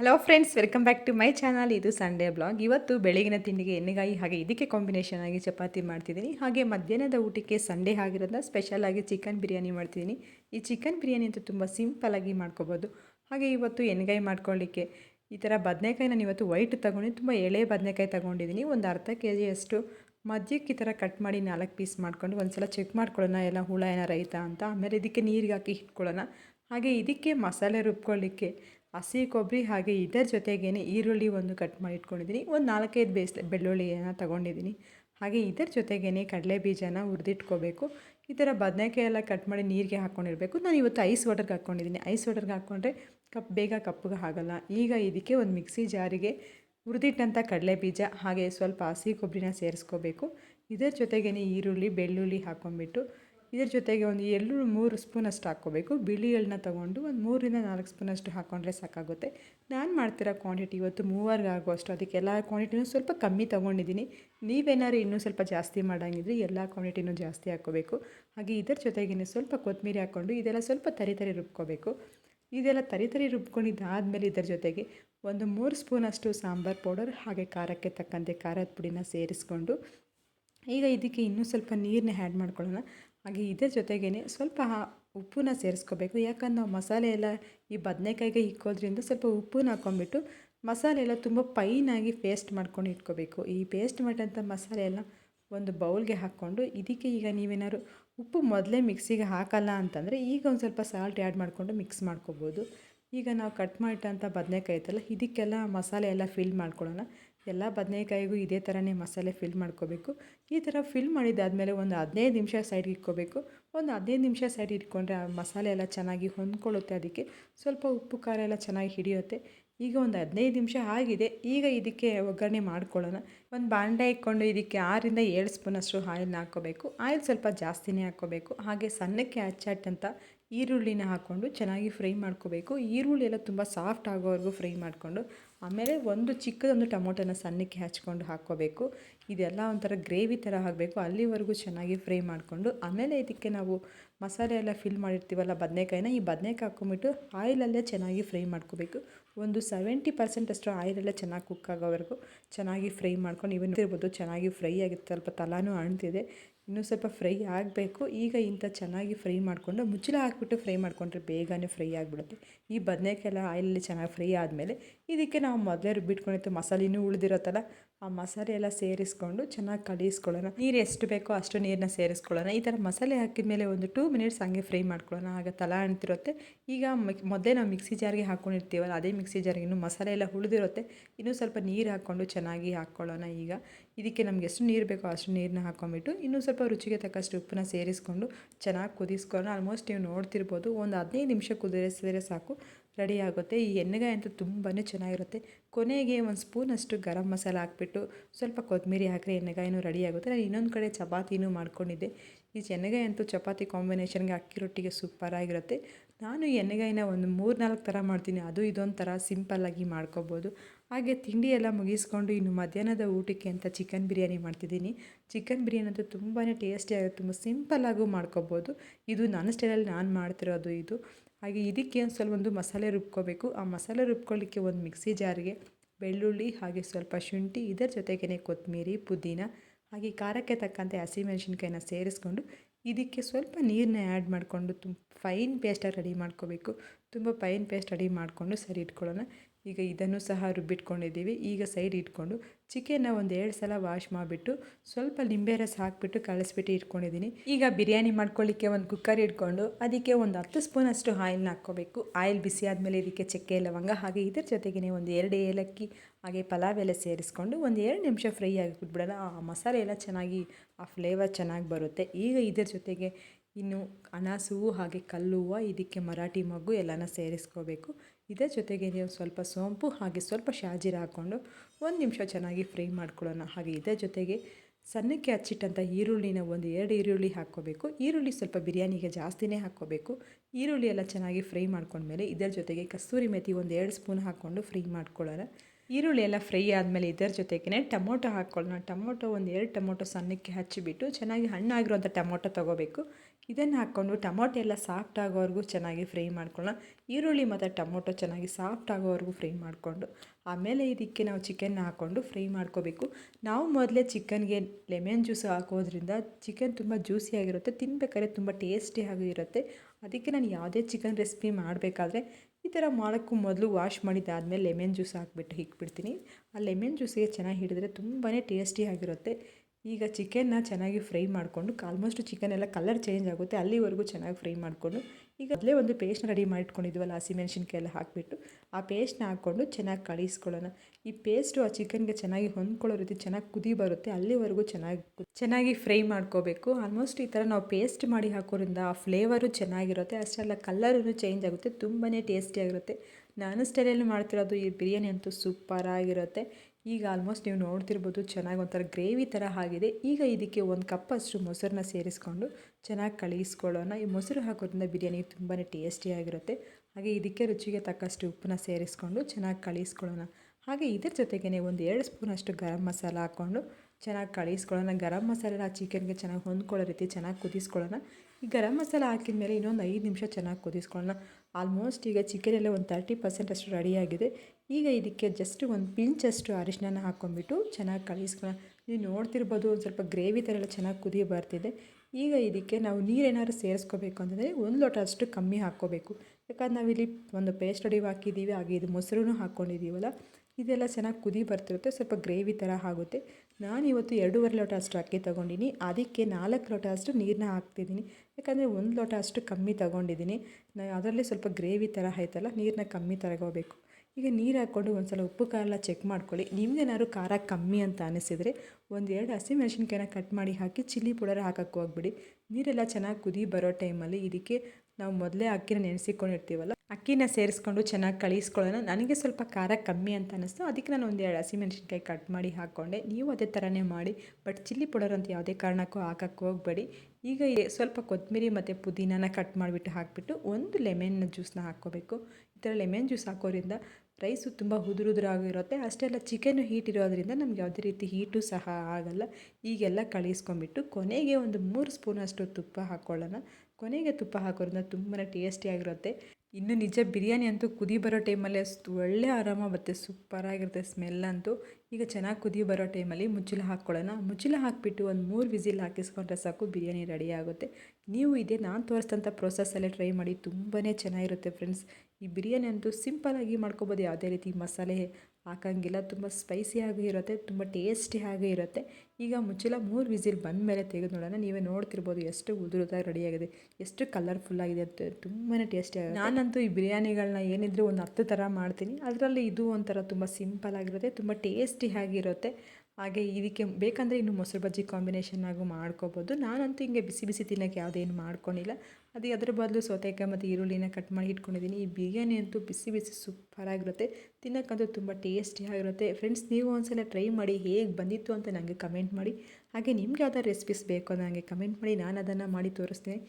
Hello friends welcome back to my channel ಇದು Sunday blog ಇವತ್ತು ಬೆಳಗಿನ ತಿಂಡಿಗೆ ಎಣ್ಣೆಗಾಯಿ ಹಾಗೆ ಇದಕ್ಕೆ ಕಾಂಬಿನೇಷನ್ ಆಗಿ ಚಪಾತಿ ಮಾಡ್ತಿದ್ದೀನಿ. ಹಾಗೆ ಮಧ್ಯಾಹ್ನದ ಊಟಕ್ಕೆ ಸಂಡೇ ಆಗಿರೋದ್ರಿಂದ ಸ್ಪೆಷಲ್ ಆಗಿ ಚಿಕನ್ ಬಿರಿಯಾನಿ ಮಾಡ್ತಿದ್ದೀನಿ. ಈ ಚಿಕನ್ ಬಿರಿಯಾನಿ ಅಂತೂ ತುಂಬ ಸಿಂಪಲ್ಲಾಗಿ ಮಾಡ್ಕೋಬೋದು. ಹಾಗೆ ಇವತ್ತು ಎಣ್ಣೆಗಾಯಿ ಮಾಡ್ಕೊಳ್ಳಿಕ್ಕೆ ಈ ಥರ ಬದನೆಕಾಯಿ ನಾನು ಇವತ್ತು ವೈಟ್ ತೊಗೊಂಡು ತುಂಬ ಎಳೆ ಬದನೆಕಾಯಿ ತೊಗೊಂಡಿದ್ದೀನಿ. ಒಂದು ಅರ್ಧ ಕೆ ಜಿಯಷ್ಟು ಮಧ್ಯಕ್ಕೆ ಈ ಥರ ಕಟ್ ಮಾಡಿ ನಾಲ್ಕು ಪೀಸ್ ಮಾಡ್ಕೊಂಡು ಒಂದು ಸಲ ಚೆಕ್ ಮಾಡ್ಕೊಳ್ಳೋಣ. ಎಲ್ಲ ಹುಳ ಏನಾರು ಐತಾ ಅಂತ. ಆಮೇಲೆ ಇದಕ್ಕೆ ನೀರಿಗೆ ಹಾಕಿ ಇಟ್ಕೊಳ್ಳೋಣ. ಹಾಗೆ ಇದಕ್ಕೆ ಮಸಾಲೆ ರುಬ್ಕೊಳ್ಳಿಕ್ಕೆ ಹಸಿ ಕೊಬ್ಬರಿ ಹಾಗೆ ಇದರ ಜೊತೆಗೇ ಈರುಳ್ಳಿ ಒಂದು ಕಟ್ ಮಾಡಿ ಇಟ್ಕೊಂಡಿದ್ದೀನಿ. ಒಂದು ನಾಲ್ಕೈದು ಬೇಸ್ ಬೆಳ್ಳುಳ್ಳಿಯನ್ನು ತಗೊಂಡಿದ್ದೀನಿ. ಹಾಗೆ ಇದರ ಜೊತೆಗೇ ಕಡಲೆ ಬೀಜನ ಹುರಿದಿಟ್ಕೋಬೇಕು. ಈ ಥರ ಬದನೆಕಾಯಿ ಎಲ್ಲ ಕಟ್ ಮಾಡಿ ನೀರಿಗೆ ಹಾಕ್ಕೊಂಡಿರಬೇಕು. ನಾನು ಇವತ್ತು ಐಸ್ ವಾಟರ್ಗೆ ಹಾಕ್ಕೊಂಡಿದ್ದೀನಿ. ಐಸ್ ವಾಟರ್ಗೆ ಹಾಕ್ಕೊಂಡ್ರೆ ಕಪ್ ಬೇಗ ಕಪ್ಪಗೆ ಆಗಲ್ಲ. ಈಗ ಇದಕ್ಕೆ ಒಂದು ಮಿಕ್ಸಿ ಜಾರಿಗೆ ಹುರಿದಿಟ್ಟಂಥ ಕಡಲೆ ಬೀಜ ಹಾಗೆ ಸ್ವಲ್ಪ ಹಸಿ ಕೊಬ್ಬರಿನ ಸೇರಿಸ್ಕೋಬೇಕು. ಇದರ ಜೊತೆಗೇ ಈರುಳ್ಳಿ, ಬೆಳ್ಳುಳ್ಳಿ ಹಾಕ್ಕೊಂಬಿಟ್ಟು ಇದ್ರ ಜೊತೆಗೆ ಒಂದು ಎರಡು ಮೂರು ಸ್ಪೂನಷ್ಟು ಹಾಕ್ಕೋಬೇಕು. ಬಿಳಿ ಎಳ್ಳನ್ನ ತೊಗೊಂಡು ಒಂದು ಮೂರಿಂದ ನಾಲ್ಕು ಸ್ಪೂನಷ್ಟು ಹಾಕ್ಕೊಂಡ್ರೆ ಸಾಕಾಗುತ್ತೆ. ನಾನು ಮಾಡ್ತಿರೋ ಕ್ವಾಂಟಿಟಿ ಇವತ್ತು ಮೂವರ್ಗೆ ಆಗುವಷ್ಟು, ಅದಕ್ಕೆಲ್ಲ ಕ್ವಾಂಟಿಟಿನೂ ಸ್ವಲ್ಪ ಕಮ್ಮಿ ತೊಗೊಂಡಿದ್ದೀನಿ. ನೀವೇನಾದ್ರು ಇನ್ನೂ ಸ್ವಲ್ಪ ಜಾಸ್ತಿ ಮಾಡೋಂಗಿದ್ರೆ ಎಲ್ಲ ಕ್ವಾಂಟಿಟಿನೂ ಜಾಸ್ತಿ ಹಾಕ್ಕೋಬೇಕು. ಹಾಗೆ ಇದರ ಜೊತೆಗೇ ಸ್ವಲ್ಪ ಕೊತ್ತಂಬರಿ ಹಾಕ್ಕೊಂಡು ಇದೆಲ್ಲ ಸ್ವಲ್ಪ ತರಿ ತರಿ ರುಬ್ಕೋಬೇಕು. ಇದೆಲ್ಲ ತರಿ ತರಿ ರುಬ್ಕೊಂಡಿದ್ದಾದಮೇಲೆ ಇದರ ಜೊತೆಗೆ ಒಂದು ಮೂರು ಸ್ಪೂನಷ್ಟು ಸಾಂಬಾರು ಪೌಡರ್ ಹಾಗೆ ಖಾರಕ್ಕೆ ತಕ್ಕಂತೆ ಖಾರದ ಪುಡಿನ ಸೇರಿಸ್ಕೊಂಡು ಈಗ ಇದಕ್ಕೆ ಇನ್ನೂ ಸ್ವಲ್ಪ ನೀರನ್ನ ಆ್ಯಡ್ ಮಾಡ್ಕೊಳ್ಳೋಣ. ಹಾಗೆ ಇದರ ಜೊತೆಗೇ ಸ್ವಲ್ಪ ಉಪ್ಪನ್ನ ಸೇರಿಸ್ಕೋಬೇಕು. ಯಾಕಂದ್ರೆ ನಾವು ಮಸಾಲೆ ಎಲ್ಲ ಈ ಬದನೆಕಾಯಿಗೆ ಇಕ್ಕೋದ್ರಿಂದ ಸ್ವಲ್ಪ ಉಪ್ಪನ್ನ ಹಾಕ್ಕೊಂಬಿಟ್ಟು ಮಸಾಲೆ ಎಲ್ಲ ತುಂಬ ಫೈನಾಗಿ ಪೇಸ್ಟ್ ಮಾಡ್ಕೊಂಡು ಇಟ್ಕೋಬೇಕು. ಈ ಪೇಸ್ಟ್ ಮಾಡಿದಂಥ ಮಸಾಲೆ ಎಲ್ಲ ಒಂದು ಬೌಲ್ಗೆ ಹಾಕ್ಕೊಂಡು ಇದಕ್ಕೆ ಈಗ ನೀವೇನಾದ್ರು ಉಪ್ಪು ಮೊದಲೇ ಮಿಕ್ಸಿಗೆ ಹಾಕಲ್ಲ ಅಂತಂದರೆ ಈಗ ಒಂದು ಸ್ವಲ್ಪ ಸಾಲ್ಟ್ ಆ್ಯಡ್ ಮಾಡಿಕೊಂಡು ಮಿಕ್ಸ್ ಮಾಡ್ಕೋಬೋದು. ಈಗ ನಾವು ಕಟ್ ಮಾಡಿಟ್ಟಂಥ ಬದನೆಕಾಯಿ ಐತಲ್ಲ, ಇದಕ್ಕೆಲ್ಲ ಮಸಾಲೆ ಎಲ್ಲ ಫಿಲ್ ಮಾಡ್ಕೊಳ್ಳೋಣ. ಎಲ್ಲ ಬದನೆಕಾಯಿಗೂ ಇದೇ ಥರನೇ ಮಸಾಲೆ ಫಿಲ್ ಮಾಡ್ಕೋಬೇಕು. ಈ ಥರ ಫಿಲ್ ಮಾಡಿದ್ದಾದಮೇಲೆ ಒಂದು ಹದಿನೈದು ನಿಮಿಷ ಸೈಡ್ಗೆ ಇಟ್ಕೋಬೇಕು. ಒಂದು ಹದಿನೈದು ನಿಮಿಷ ಸೈಡ್ ಇಟ್ಕೊಂಡ್ರೆ ಆ ಮಸಾಲೆ ಎಲ್ಲ ಚೆನ್ನಾಗಿ ಹೊಂದ್ಕೊಳ್ಳುತ್ತೆ ಅದಕ್ಕೆ. ಸ್ವಲ್ಪ ಉಪ್ಪು, ಖಾರ ಎಲ್ಲ ಚೆನ್ನಾಗಿ ಹಿಡಿಯುತ್ತೆ. ಈಗ ಒಂದು ಹದಿನೈದು ನಿಮಿಷ ಆಗಿದೆ. ಈಗ ಇದಕ್ಕೆ ಒಗ್ಗರಣೆ ಮಾಡ್ಕೊಳ್ಳೋಣ. ಒಂದು ಬಾಂಡೆ ಇಟ್ಕೊಂಡು ಇದಕ್ಕೆ ಆರಿಂದ ಏಳು ಸ್ಪೂನಷ್ಟು ಆಯಿಲ್ನ ಹಾಕ್ಕೋಬೇಕು. ಆಯಿಲ್ ಸ್ವಲ್ಪ ಜಾಸ್ತಿನೇ ಹಾಕ್ಕೋಬೇಕು. ಹಾಗೆ ಸಣ್ಣಕ್ಕೆ ಹಚ್ಚಾಟಂತ ಈರುಳ್ಳಿನ ಹಾಕ್ಕೊಂಡು ಚೆನ್ನಾಗಿ ಫ್ರೈ ಮಾಡ್ಕೋಬೇಕು. ಈರುಳ್ಳಿ ಎಲ್ಲ ತುಂಬ ಸಾಫ್ಟ್ ಆಗೋವರೆಗೂ ಫ್ರೈ ಮಾಡಿಕೊಂಡು ಆಮೇಲೆ ಒಂದು ಚಿಕ್ಕದೊಂದು ಟೊಮೊಟೊನ ಸಣ್ಣಕ್ಕೆ ಹಚ್ಕೊಂಡು ಹಾಕ್ಕೋಬೇಕು. ಇದೆಲ್ಲ ಒಂಥರ ಗ್ರೇವಿ ಥರ ಆಗಬೇಕು. ಅಲ್ಲಿವರೆಗೂ ಚೆನ್ನಾಗಿ ಫ್ರೈ ಮಾಡಿಕೊಂಡು, ಆಮೇಲೆ ಇದಕ್ಕೆ ನಾವು ಮಸಾಲೆ ಎಲ್ಲ ಫಿಲ್ ಮಾಡಿರ್ತೀವಲ್ಲ ಬದನೆಕಾಯಿನ, ಈ ಬದನೆಕಾಯಿ ಹಾಕ್ಕೊಂಬಿಟ್ಟು ಆಯಿಲಲ್ಲೇ ಚೆನ್ನಾಗಿ ಫ್ರೈ ಮಾಡ್ಕೋಬೇಕು. ಒಂದು ಸೆವೆಂಟಿ ಪರ್ಸೆಂಟ್ ಅಷ್ಟು ಆಯಿಲೆಲ್ಲ ಚೆನ್ನಾಗಿ ಕುಕ್ ಆಗೋವರೆಗೂ ಚೆನ್ನಾಗಿ ಫ್ರೈ ಮಾಡ್ಕೊಂಡು ಇವನ್ ಇರ್ಬೋದು ಚೆನ್ನಾಗಿ ಫ್ರೈ ಆಗಿತ್ತು ಸ್ವಲ್ಪ ತಲಾನೂ ಅಣ್ತಿದೆ ಇನ್ನೂ ಸ್ವಲ್ಪ ಫ್ರೈ ಆಗಬೇಕು. ಈಗ ಇಂಥ ಚೆನ್ನಾಗಿ ಫ್ರೈ ಮಾಡಿಕೊಂಡು ಮುಚ್ಚಳ ಹಾಕ್ಬಿಟ್ಟು ಫ್ರೈ ಮಾಡಿಕೊಂಡ್ರೆ ಬೇಗನೆ ಫ್ರೈ ಆಗಿಬಿಡುತ್ತೆ. ಈ ಬದನೆಕಾಯಿ ಎಲ್ಲ ಆಯಿಲಲ್ಲಿ ಚೆನ್ನಾಗಿ ಫ್ರೈ ಆದಮೇಲೆ ಇದಕ್ಕೆ ನಾವು ಮೊದಲೇ ರುಬ್ಬಿಟ್ಕೊಂಡಿತ್ತು ಮಸಾಲೆನೂ ಉಳಿದಿರತ್ತಲ್ಲ ಆ ಮಸಾಲೆ ಎಲ್ಲ ಸೇರಿಸ್ಕೊಂಡು ಚೆನ್ನಾಗಿ ಕಲಿಸ್ಕೊಳ್ಳೋಣ ನೀರು ಎಷ್ಟು ಬೇಕೋ ಅಷ್ಟು ನೀರನ್ನ ಸೇರಿಸ್ಕೊಳ್ಳೋಣ. ಈ ಥರ ಮಸಾಲೆ ಹಾಕಿದ ಮೇಲೆ ಒಂದು ಟೂ ಮಿನಿಟ್ಸ್ ಹಂಗೆ ಫ್ರೈ ಮಾಡ್ಕೊಳ್ಳೋಣ. ಆಗ ತಲ ಅಂತಿರುತ್ತೆ ಈಗ ಮೊದಲೇ ನಾವು ಮಿಕ್ಸಿ ಜಾರ್ಗೆ ಹಾಕ್ಕೊಂಡಿರ್ತೀವಲ್ಲ ಅದೇ ಮಿಕ್ಸಿ ಜಾರ್ಗೆ ಇನ್ನೂ ಮಸಾಲೆ ಎಲ್ಲ ಉಳಿದಿರುತ್ತೆ ಇನ್ನೂ ಸ್ವಲ್ಪ ನೀರು ಹಾಕ್ಕೊಂಡು ಚೆನ್ನಾಗಿ ಹಾಕ್ಕೊಳ್ಳೋಣ ಈಗ. ಇದಕ್ಕೆ ನಮ್ಗೆ ಎಷ್ಟು ನೀರು ಬೇಕೋ ಅಷ್ಟು ನೀರನ್ನ ಹಾಕ್ಕೊಂಬಿಟ್ಟು ಇನ್ನೂ ಸ್ವಲ್ಪ ರುಚಿಗೆ ತಕ್ಕಷ್ಟು ಉಪ್ಪನ್ನ ಸೇರಿಸ್ಕೊಂಡು ಚೆನ್ನಾಗಿ ಕುದಿಸ್ಕೊಳ್ಳೋಣ. ಆಲ್ಮೋಸ್ಟ್ ನೀವು ನೋಡ್ತಿರ್ಬೋದು, ಒಂದು ಹದಿನೈದು ನಿಮಿಷ ಕುದಿಸಿದರೆ ಸಾಕು. ರೆಡಿ ಆಗುತ್ತೆ. ಈ ಎಣ್ಣೆಗಾಯಿ ಅಂತೂ ತುಂಬಾ ಚೆನ್ನಾಗಿರುತ್ತೆ. ಕೊನೆಗೆ ಒಂದು ಸ್ಪೂನಷ್ಟು ಗರಂ ಮಸಾಲ ಹಾಕ್ಬಿಟ್ಟು ಸ್ವಲ್ಪ ಕೊತ್ತಂಬರಿ ಹಾಕಿದ್ರೆ ಎಣ್ಣೆಗಾಯಿನೂ ರೆಡಿ ಆಗುತ್ತೆ. ನಾನು ಇನ್ನೊಂದು ಕಡೆ ಚಪಾತಿನೂ ಮಾಡ್ಕೊಂಡಿದ್ದೆ. ಈ ಎಣ್ಣೆಗಾಯಿ ಅಂತೂ ಚಪಾತಿ ಕಾಂಬಿನೇಷನ್ಗೆ ಅಕ್ಕಿ ರೊಟ್ಟಿಗೆ ಸೂಪರಾಗಿರುತ್ತೆ ನಾನು ಎಣ್ಣೆಗಾಯಿನ ಒಂದು ಮೂರು ನಾಲ್ಕು ಥರ ಮಾಡ್ತೀನಿ. ಅದು ಇದೊಂದು ಥರ ಸಿಂಪಲ್ಲಾಗಿ ಮಾಡ್ಕೊಬೋದು. ಹಾಗೆ ತಿಂಡಿ ಎಲ್ಲ ಮುಗಿಸ್ಕೊಂಡು ಇನ್ನು ಮಧ್ಯಾಹ್ನದ ಊಟಕ್ಕೆ ಅಂತ ಚಿಕನ್ ಬಿರಿಯಾನಿ ಮಾಡ್ತಿದ್ದೀನಿ. ಚಿಕನ್ ಬಿರಿಯಾನಿ ಅಂತೂ ತುಂಬಾ ಟೇಸ್ಟಿಯಾಗಿ ತುಂಬ ಸಿಂಪಲ್ಲಾಗೂ ಮಾಡ್ಕೋಬೋದು. ಇದು ನನ್ನ ಸ್ಟೈಲಲ್ಲಿ ನಾನು ಮಾಡ್ತಿರೋದು ಇದು. ಹಾಗೆ ಇದಕ್ಕೆ ಒಂದು ಸ್ವಲ್ಪ ಒಂದು ಮಸಾಲೆ ರುಬ್ಕೋಬೇಕು. ಆ ಮಸಾಲೆ ರುಬ್ಕೊಳ್ಳಿಕ್ಕೆ ಒಂದು ಮಿಕ್ಸಿ ಜಾರಿಗೆ ಬೆಳ್ಳುಳ್ಳಿ ಹಾಗೆ ಸ್ವಲ್ಪ ಶುಂಠಿ, ಇದರ ಜೊತೆಗೇ ಕೊತ್ತಂಬರಿ, ಪುದೀನ ಹಾಗೆ ಖಾರಕ್ಕೆ ತಕ್ಕಂತೆ ಹಸಿಮೆಣಸಿನ್ಕಾಯಿನ ಸೇರಿಸ್ಕೊಂಡು ಇದಕ್ಕೆ ಸ್ವಲ್ಪ ನೀರನ್ನ ಆ್ಯಡ್ ಮಾಡಿಕೊಂಡು ತುಂಬ ಫೈನ್ ಪೇಸ್ಟಾಗಿ ರೆಡಿ ಮಾಡ್ಕೋಬೇಕು. ತುಂಬ ಫೈನ್ ಪೇಸ್ಟ್ ರೆಡಿ ಮಾಡಿಕೊಂಡು ಸರಿ ಇಟ್ಕೊಳ್ಳೋಣ. ಈಗ ಇದನ್ನು ಸಹ ರುಬ್ಬಿಟ್ಕೊಂಡಿದ್ದೀವಿ. ಈಗ ಸೈಡ್ ಇಟ್ಕೊಂಡು ಚಿಕನ್ನ ಒಂದು ಎರಡು ಸಲ ವಾಶ್ ಮಾಡಿಬಿಟ್ಟು ಸ್ವಲ್ಪ ಲಿಂಬೆ ರಸ ಹಾಕಿಬಿಟ್ಟು ಕಳಿಸ್ಬಿಟ್ಟು ಇಟ್ಕೊಂಡಿದ್ದೀನಿ. ಈಗ ಬಿರಿಯಾನಿ ಮಾಡ್ಕೊಳ್ಳಿಕ್ಕೆ ಒಂದು ಕುಕ್ಕರ್ ಇಟ್ಕೊಂಡು ಅದಕ್ಕೆ ಒಂದು ಹತ್ತು ಸ್ಪೂನಷ್ಟು ಆಯಿಲ್ನ ಹಾಕ್ಕೋಬೇಕು. ಆಯಿಲ್ ಬಿಸಿ ಆದಮೇಲೆ ಇದಕ್ಕೆ ಚಕ್ಕೆ, ಲವಂಗ ಹಾಗೆ ಇದ್ರ ಜೊತೆಗೇ ಒಂದು ಎರಡು ಏಲಕ್ಕಿ ಹಾಗೆ ಪಲಾವ್ ಎಲ್ಲ ಸೇರಿಸ್ಕೊಂಡು ಒಂದು ಎರಡು ನಿಮಿಷ ಫ್ರೈ ಆಗಿಬಿಟ್ಬಿಡೋಣ ಆ ಮಸಾಲೆ ಎಲ್ಲ ಚೆನ್ನಾಗಿ, ಆ ಫ್ಲೇವರ್ ಚೆನ್ನಾಗಿ ಬರುತ್ತೆ. ಈಗ ಇದ್ರ ಜೊತೆಗೆ ಇನ್ನು ಅನಾಸು ಹಾಗೆ ಕಲ್ಲುವ ಇದಕ್ಕೆ ಮರಾಠಿ ಮಗು ಎಲ್ಲನ ಸೇರಿಸ್ಕೋಬೇಕು. ಇದರ ಜೊತೆಗೆ ನೀವು ಸ್ವಲ್ಪ ಸೋಂಪು ಹಾಗೆ ಸ್ವಲ್ಪ ಶಾಜಿರ ಹಾಕ್ಕೊಂಡು ಒಂದು ನಿಮಿಷ ಚೆನ್ನಾಗಿ ಫ್ರೈ ಮಾಡ್ಕೊಳ್ಳೋಣ. ಹಾಗೆ ಇದರ ಜೊತೆಗೆ ಸಣ್ಣಕ್ಕೆ ಹಚ್ಚಿಟ್ಟಂಥ ಈರುಳ್ಳಿನ ಒಂದು ಎರಡು ಈರುಳ್ಳಿ ಹಾಕ್ಕೋಬೇಕು. ಈರುಳ್ಳಿ ಸ್ವಲ್ಪ ಬಿರಿಯಾನಿಗೆ ಜಾಸ್ತಿನೇ ಹಾಕ್ಕೋಬೇಕು. ಈರುಳ್ಳಿ ಎಲ್ಲ ಚೆನ್ನಾಗಿ ಫ್ರೈ ಮಾಡ್ಕೊಂಡ್ಮೇಲೆ ಇದರ ಜೊತೆಗೆ ಕಸ್ತೂರಿ ಮೆಥಿ ಒಂದು ಎರಡು ಸ್ಪೂನ್ ಹಾಕ್ಕೊಂಡು ಫ್ರೈ ಮಾಡ್ಕೊಳ್ಳೋಣ. ಈರುಳ್ಳಿ ಎಲ್ಲ ಫ್ರೈ ಆದಮೇಲೆ ಇದರ ಜೊತೆಗೇ ಟೊಮೊಟೊ ಹಾಕ್ಕೊಳ್ಳೋಣ. ಟೊಮೊಟೊ ಒಂದು ಎರಡು ಟೊಮೊಟೊ ಸಣ್ಣಕ್ಕೆ ಹಚ್ಚಿಬಿಟ್ಟು ಚೆನ್ನಾಗಿ ಹಣ್ಣಾಗಿರುವಂಥ ಟೊಮೊಟೊ ತೊಗೋಬೇಕು. ಇದನ್ನು ಹಾಕ್ಕೊಂಡು ಟೊಮೊಟೊ ಎಲ್ಲ ಸಾಫ್ಟ್ ಆಗೋವರೆಗೂ ಚೆನ್ನಾಗಿ ಫ್ರೈ ಮಾಡ್ಕೊಳ್ಳೋಣ. ಈರುಳ್ಳಿ ಮತ್ತು ಟೊಮೊಟೊ ಚೆನ್ನಾಗಿ ಸಾಫ್ಟ್ ಆಗೋವರೆಗೂ ಫ್ರೈ ಮಾಡಿಕೊಂಡು, ಆಮೇಲೆ ಇದಕ್ಕೆ ನಾವು ಚಿಕನ್ನ ಹಾಕ್ಕೊಂಡು ಫ್ರೈ ಮಾಡ್ಕೋಬೇಕು. ನಾವು ಮೊದಲೇ ಚಿಕನ್ಗೆ ಲೆಮನ್ ಜ್ಯೂಸ್ ಹಾಕೋದ್ರಿಂದ ಚಿಕನ್ ತುಂಬ ಜ್ಯೂಸಿಯಾಗಿರುತ್ತೆ ತಿನ್ಬೇಕಾದ್ರೆ ತುಂಬ ಟೇಸ್ಟಿ ಆಗಿರುತ್ತೆ. ಅದಕ್ಕೆ ನಾನು ಯಾವುದೇ ಚಿಕನ್ ರೆಸಿಪಿ ಮಾಡಬೇಕಾದ್ರೆ ಈ ಥರ ಮಾಡೋಕ್ಕೂ ಮೊದಲು ವಾಶ್ ಮಾಡಿದ್ದಾದಮೇಲೆ ಲೆಮನ್ ಜ್ಯೂಸ್ ಹಾಕ್ಬಿಟ್ಟು ಇಕ್ಬಿಡ್ತೀನಿ ಆ ಲೆಮನ್ ಜ್ಯೂಸಿಗೆ ಚೆನ್ನಾಗಿ ಹಿಡಿದ್ರೆ ತುಂಬಾ ಟೇಸ್ಟಿ ಆಗಿರುತ್ತೆ. ಈಗ ಚಿಕನ್ನ ಚೆನ್ನಾಗಿ ಫ್ರೈ ಮಾಡಿಕೊಂಡು ಆಲ್ಮೋಸ್ಟ್ ಚಿಕನ್ ಎಲ್ಲ ಕಲರ್ ಚೇಂಜ್ ಆಗುತ್ತೆ. ಅಲ್ಲಿವರೆಗೂ ಚೆನ್ನಾಗಿ ಫ್ರೈ ಮಾಡಿಕೊಂಡು ಈಗ ಅಲ್ಲೇ ಒಂದು ಪೇಸ್ಟ್ನ ರೆಡಿ ಮಾಡಿಟ್ಕೊಂಡಿದ್ವಲ್ಲ ಹಸಿಮೆಣ್ಸಿನ್ಕಾಯಿ ಎಲ್ಲ ಹಾಕಿಬಿಟ್ಟು ಆ ಪೇಸ್ಟ್ನ ಹಾಕ್ಕೊಂಡು ಚೆನ್ನಾಗಿ ಕಳಿಸ್ಕೊಳ್ಳೋಣ. ಈ ಪೇಸ್ಟು ಆ ಚಿಕನ್ಗೆ ಚೆನ್ನಾಗಿ ಹೊಂದ್ಕೊಳ್ಳೋ ರೀತಿ ಚೆನ್ನಾಗಿ ಕುದಿ ಬರುತ್ತೆ, ಅಲ್ಲಿವರೆಗೂ ಚೆನ್ನಾಗಿ ಚೆನ್ನಾಗಿ ಫ್ರೈ ಮಾಡ್ಕೋಬೇಕು. ಆಲ್ಮೋಸ್ಟ್ ಈ ಥರ ನಾವು ಪೇಸ್ಟ್ ಮಾಡಿ ಹಾಕೋದ್ರಿಂದ ಆ ಫ್ಲೇವರು ಚೆನ್ನಾಗಿರುತ್ತೆ, ಅಷ್ಟೆಲ್ಲ ಕಲರೂ ಚೇಂಜ್ ಆಗುತ್ತೆ ತುಂಬಾ ಟೇಸ್ಟಿಯಾಗಿರುತ್ತೆ ನಾನು ಸ್ಟೈಲಲ್ಲಿ ಮಾಡ್ತಿರೋದು ಈ ಬಿರಿಯಾನಿ ಅಂತೂ ಸೂಪರಾಗಿರುತ್ತೆ ಈಗ ಆಲ್ಮೋಸ್ಟ್ ನೀವು ನೋಡ್ತಿರ್ಬೋದು ಚೆನ್ನಾಗಿ ಒಂಥರ ಗ್ರೇವಿ ಥರ ಆಗಿದೆ. ಈಗ ಇದಕ್ಕೆ ಒಂದು ಕಪ್ಪಷ್ಟು ಮೊಸರನ್ನ ಸೇರಿಸ್ಕೊಂಡು ಚೆನ್ನಾಗಿ ಕಳಿಸ್ಕೊಳ್ಳೋಣ. ಈ ಮೊಸರು ಹಾಕೋದ್ರಿಂದ ಬಿರಿಯಾನಿ ತುಂಬಾ ಟೇಸ್ಟಿಯಾಗಿರುತ್ತೆ ಹಾಗೆ ಇದಕ್ಕೆ ರುಚಿಗೆ ತಕ್ಕಷ್ಟು ಉಪ್ಪನ್ನ ಸೇರಿಸ್ಕೊಂಡು ಚೆನ್ನಾಗಿ ಕಳಿಸ್ಕೊಳ್ಳೋಣ. ಹಾಗೆ ಇದ್ರ ಜೊತೆಗೇ ಒಂದು ಎರಡು ಸ್ಪೂನಷ್ಟು ಗರಂ ಮಸಾಲ ಹಾಕ್ಕೊಂಡು ಚೆನ್ನಾಗಿ ಕಳಿಸ್ಕೊಳ್ಳೋಣ. ಗರಂ ಮಸಾಲೆ ಚಿಕನ್ಗೆ ಚೆನ್ನಾಗಿ ಹೊಂದ್ಕೊಳ್ಳೋ ರೀತಿ ಚೆನ್ನಾಗಿ ಕುದಿಸ್ಕೊಳ್ಳೋಣ. ಈ ಗರಂ ಮಸಾಲ ಹಾಕಿದ ಮೇಲೆ ಇನ್ನೊಂದು ಐದು ನಿಮಿಷ ಚೆನ್ನಾಗಿ ಕುದಿಸ್ಕೊಳ್ಳೋಣ. ಆಲ್ಮೋಸ್ಟ್ ಈಗ ಚಿಕನ್ ಎಲ್ಲ ಒಂದು ತರ್ಟಿ ಪರ್ಸೆಂಟ್ ಅಷ್ಟು ರೆಡಿಯಾಗಿದೆ ಈಗ ಇದಕ್ಕೆ ಜಸ್ಟ್ ಒಂದು ಪಿಂಚಷ್ಟು ಅರಿಶಿನ ಹಾಕ್ಕೊಂಡ್ಬಿಟ್ಟು ಚೆನ್ನಾಗಿ ಕಳಿಸ್ಕೊಳ್ಳೋಣ. ನೀವು ನೋಡ್ತಿರ್ಬೋದು ಒಂದು ಸ್ವಲ್ಪ ಗ್ರೇವಿ ಥರ ಎಲ್ಲ ಚೆನ್ನಾಗಿ ಕುದಿ ಬರ್ತಿದೆ. ಈಗ ಇದಕ್ಕೆ ನಾವು ನೀರೇನಾದ್ರು ಸೇರಿಸ್ಕೋಬೇಕು ಅಂತಂದರೆ ಒಂದು ಲೋಟ ಅಷ್ಟು ಕಮ್ಮಿ ಹಾಕ್ಕೋಬೇಕು. ಯಾಕಂದ್ರೆ ನಾವಿಲ್ಲಿ ಒಂದು ಪೇಸ್ಟ್ ರೆಡಿ ಹಾಕಿದ್ದೀವಿ, ಹಾಗೆ ಇದು ಮೊಸರು ಹಾಕ್ಕೊಂಡಿದ್ದೀವಲ್ಲ ಇದೆಲ್ಲ ಚೆನ್ನಾಗಿ ಕುದಿ ಬರ್ತಿರುತ್ತೆ, ಸ್ವಲ್ಪ ಗ್ರೇವಿ ಥರ ಆಗುತ್ತೆ. ನಾನು ಇವತ್ತು ಎರಡೂವರೆ ಲೋಟ ಅಷ್ಟು ಅಕ್ಕಿ ತೊಗೊಂಡಿನಿ. ಅದಕ್ಕೆ ನಾಲ್ಕು ಲೋಟ ಅಷ್ಟು ನೀರನ್ನ ಹಾಕ್ತಿದ್ದೀನಿ. ಯಾಕಂದರೆ ಒಂದು ಲೋಟ ಅಷ್ಟು ಕಮ್ಮಿ ತೊಗೊಂಡಿದ್ದೀನಿ. ಅದರಲ್ಲೇ ಸ್ವಲ್ಪ ಗ್ರೇವಿ ಥರ ಆಯ್ತಲ್ಲ ನೀರನ್ನ ಕಮ್ಮಿ ತಗೋಬೇಕು ಈಗ ನೀರು ಹಾಕ್ಕೊಂಡು ಒಂದು ಸಲ ಉಪ್ಪು ಖಾರ ಎಲ್ಲ ಚೆಕ್ ಮಾಡ್ಕೊಳ್ಳಿ. ನಿಮ್ಗೇನಾದ್ರು ಖಾರ ಕಮ್ಮಿ ಅಂತ ಅನಿಸಿದರೆ ಒಂದು ಎರಡು ಹಸಿಮೆಣ್ಸಿನ್ಕಾಯಿನ ಕಟ್ ಮಾಡಿ ಹಾಕಿ ಚಿಲ್ಲಿ ಪೌಡರ್ ಹಾಕಕ್ಕೆ ಹೋಗ್ಬಿಡಿ. ನೀರೆಲ್ಲ ಚೆನ್ನಾಗಿ ಕುದಿ ಬರೋ ಟೈಮಲ್ಲಿ ಇದಕ್ಕೆ ನಾವು ಮೊದಲೇ ಅಕ್ಕಿನ ನೆನೆಸಿಕೊಂಡಿರ್ತೀವಲ್ಲ ಅಕ್ಕಿನ ಸೇರಿಸ್ಕೊಂಡು ಚೆನ್ನಾಗಿ ಕಳಿಸ್ಕೊಳ್ಳೋಣ. ನನಗೆ ಸ್ವಲ್ಪ ಖಾರ ಕಮ್ಮಿ ಅಂತ ಅನ್ನಿಸ್ತು. ಅದಕ್ಕೆ ನಾನು ಒಂದು ಎರಡು ಹಸಿಮೆಣ್ಸಿನ್ಕಾಯಿ ಕಟ್ ಮಾಡಿ ಹಾಕ್ಕೊಂಡೆ. ನೀವು ಅದೇ ಥರನೇ ಮಾಡಿ ಬಟ್ ಚಿಲ್ಲಿ ಪೌಡರ್ ಅಂತ ಯಾವುದೇ ಕಾರಣಕ್ಕೂ ಹಾಕಕ್ಕೆ ಹೋಗಬೇಡಿ. ಈಗ ಸ್ವಲ್ಪ ಕೊತ್ತಂಬರಿ ಮತ್ತು ಪುದೀನಾನ ಕಟ್ ಮಾಡಿಬಿಟ್ಟು ಹಾಕಿಬಿಟ್ಟು ಒಂದು ಲೆಮೆನ್ ಜ್ಯೂಸನ್ನ ಹಾಕ್ಕೋಬೇಕು. ಈ ಥರ ಲೆಮೆನ್ ಜ್ಯೂಸ್ ಹಾಕೋದ್ರಿಂದ ರೈಸು ತುಂಬ ಉದುರುದುರಾಗಿರುತ್ತೆ ಅಷ್ಟೆಲ್ಲ ಚಿಕನ್ನು ಹೀಟ್ ಇರೋದ್ರಿಂದ ನಮ್ಗೆ ಯಾವುದೇ ರೀತಿ ಹೀಟು ಸಹ ಆಗಲ್ಲ. ಈಗೆಲ್ಲ ಕಳಿಸ್ಕೊಂಬಿಟ್ಟು ಕೊನೆಗೆ ಒಂದು ಮೂರು ಸ್ಪೂನಷ್ಟು ತುಪ್ಪ ಹಾಕ್ಕೊಳ್ಳೋಣ. ಕೊನೆಗೆ ತುಪ್ಪ ಹಾಕೋದ್ರಿಂದ ತುಂಬಾ ಟೇಸ್ಟಿಯಾಗಿರುತ್ತೆ ಇನ್ನು ನಿಜ ಬಿರಿಯಾನಿ ಅಂತೂ ಕುದಿ ಬರೋ ಟೈಮಲ್ಲಿ ಅಷ್ಟು ಒಳ್ಳೆ ಆರಾಮ ಬರುತ್ತೆ ಸೂಪರಾಗಿರುತ್ತೆ ಸ್ಮೆಲ್ ಅಂತೂ. ಈಗ ಚೆನ್ನಾಗಿ ಕುದಿ ಬರೋ ಟೈಮಲ್ಲಿ ಮುಚ್ಚಳ ಹಾಕ್ಕೊಳ್ಳೋಣ. ಮುಚ್ಚಳ ಹಾಕಿಬಿಟ್ಟು ಒಂದು ಮೂರು ವಿಸಿಲ್ ಹಾಕಿಸ್ಕೊಂಡ್ರೆ ಸಾಕು ಬಿರಿಯಾನಿ ರೆಡಿ ಆಗುತ್ತೆ. ನೀವು ಇದೇ ನಾನು ತೋರಿಸಿದಂಥ ಪ್ರೊಸೆಸ್ಸಲ್ಲೇ ಟ್ರೈ ಮಾಡಿ ತುಂಬಾ ಚೆನ್ನಾಗಿರುತ್ತೆ ಫ್ರೆಂಡ್ಸ್ ಈ ಬಿರಿಯಾನಿ ಅಂತೂ ಸಿಂಪಲಾಗಿ ಮಾಡ್ಕೊಬೋದು, ಯಾವುದೇ ರೀತಿ ಮಸಾಲೆ ಹಾಕಂಗಿಲ್ಲ ತುಂಬ ಸ್ಪೈಸಿಯಾಗೂ ಇರುತ್ತೆ, ತುಂಬ ಟೇಸ್ಟಿಯಾಗೂ ಇರುತ್ತೆ. ಈಗ ಮುಚ್ಚಲ ಮೂರು ವಿಸಿಲ್ ಬಂದ ಮೇಲೆ ತೆಗೆದು ನೋಡೋಣ. ನೀವೇ ನೋಡ್ತಿರ್ಬೋದು ಎಷ್ಟು ಉದುರುದಾಗಿ ರೆಡಿಯಾಗಿದೆ ಎಷ್ಟು ಕಲರ್ಫುಲ್ ಆಗಿದೆ ಅಂತ ತುಂಬಾ ಟೇಸ್ಟಿಯಾಗಿದೆ ನಾನಂತೂ ಈ ಬಿರಿಯಾನಿಗಳನ್ನ ಏನಿದ್ರು ಒಂದು ಹತ್ತು ಥರ ಮಾಡ್ತೀನಿ. ಅದರಲ್ಲಿ ಇದು ಒಂಥರ ತುಂಬ ಸಿಂಪಲ್ ಆಗಿರುತ್ತೆ, ತುಂಬ ಟೇಸ್ಟಿಯಾಗಿರುತ್ತೆ ಹಾಗೆ ಇದಕ್ಕೆ ಬೇಕಂದರೆ ಇನ್ನು ಮೊಸರು ಬಜ್ಜಿ ಕಾಂಬಿನೇಷನ್ನಾಗೂ ಮಾಡ್ಕೋಬೋದು. ನಾನಂತೂ ಹಿಂಗೆ ಬಿಸಿ ಬಿಸಿ ತಿನ್ನೋಕ್ಕೆ ಯಾವುದೇನು ಮಾಡ್ಕೊಂಡಿಲ್ಲ. ಅದು ಅದರ ಬದಲು ಸೌತೆಕಾಯಿ ಮತ್ತು ಈರುಳ್ಳಿನ ಕಟ್ ಮಾಡಿ ಇಟ್ಕೊಂಡಿದ್ದೀನಿ. ಈ ಬಿರಿಯಾನಿ ಅಂತೂ ಬಿಸಿ ಬಿಸಿ ಸೂಪರಾಗಿರುತ್ತೆ ತಿನ್ನೋಕ್ಕಂತೂ ತುಂಬ ಟೇಸ್ಟಿಯಾಗಿರುತ್ತೆ ಫ್ರೆಂಡ್ಸ್ ನೀವು ಒಂದ್ಸಲ ಟ್ರೈ ಮಾಡಿ ಹೇಗೆ ಬಂದಿತ್ತು ಅಂತ ನನಗೆ ಕಮೆಂಟ್ ಮಾಡಿ. ಹಾಗೆ ನಿಮ್ಗೆ ಯಾವ್ದಾರು ರೆಸಿಪೀಸ್ ಬೇಕು ನನಗೆ ಕಮೆಂಟ್ ಮಾಡಿ. ನಾನು ಅದನ್ನು ಮಾಡಿ ತೋರಿಸ್ತೀನಿ.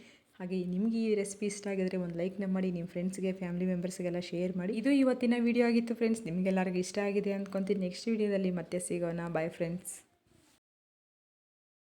ಹಾಗೆ ನಿಮಗೆ ಈ ರೆಸಿಪಿ ಇಷ್ಟ ಆಗಿದ್ರೆ ಒಂದು ಲೈಕ್ನ ಮಾಡಿ ನಿಮ್ಮ ಫ್ರೆಂಡ್ಸ್ಗೆ ಫ್ಯಾಮಿಲಿ ಮೆಂಬರ್ಸ್ಗೆಲ್ಲ ಶೇರ್ ಮಾಡಿ. ಇದು ಇವತ್ತಿನ ವೀಡಿಯೋ ಆಗಿತ್ತು ಫ್ರೆಂಡ್ಸ್ ನಿಮಗೆಲ್ಲರಿಗೂ ಇಷ್ಟ ಆಗಿದೆ ಅಂದ್ಕೊತೀನಿ ನೆಕ್ಸ್ಟ್ ವೀಡಿಯೋದಲ್ಲಿ ಮತ್ತೆ ಸಿಗೋಣ. Bye friends